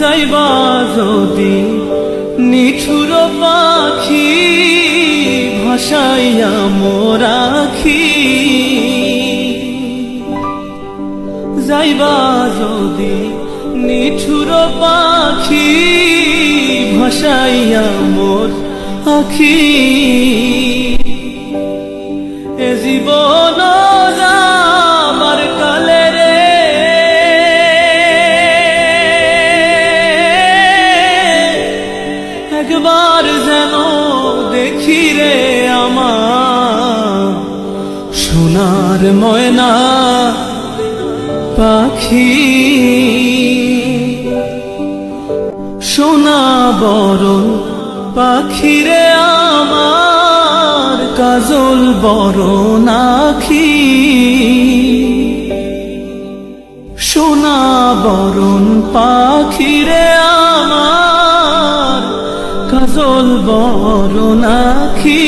যাইবা যদি নিঠুর পাখি ভাসাইয়া মোরাখি। যাইবা যদি নিঠুর পাখি ভাসাইয়া মোর আখি এ জীবন একবার যেন দেখি রে আমার সোনার ময়না পাখি। সোনা বড় পাখি রে আমার, কাজল বড় নাখি সোনা বরণ পাখি রে রসুল বড় নাখি